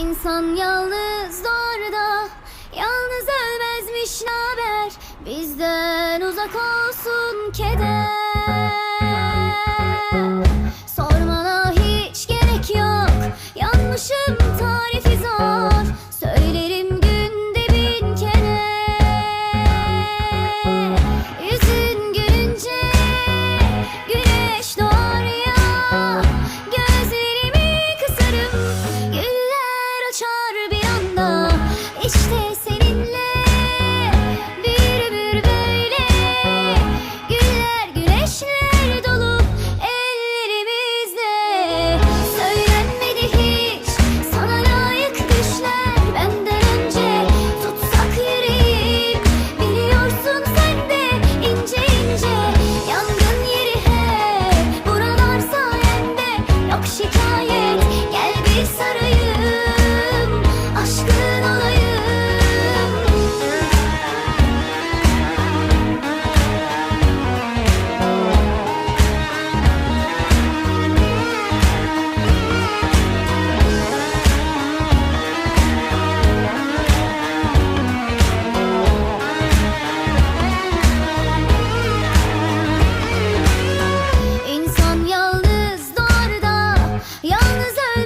İnsan yalnız doğar da Yalnız ölmezmiş naber? Bizden uzak olsun keder Cause I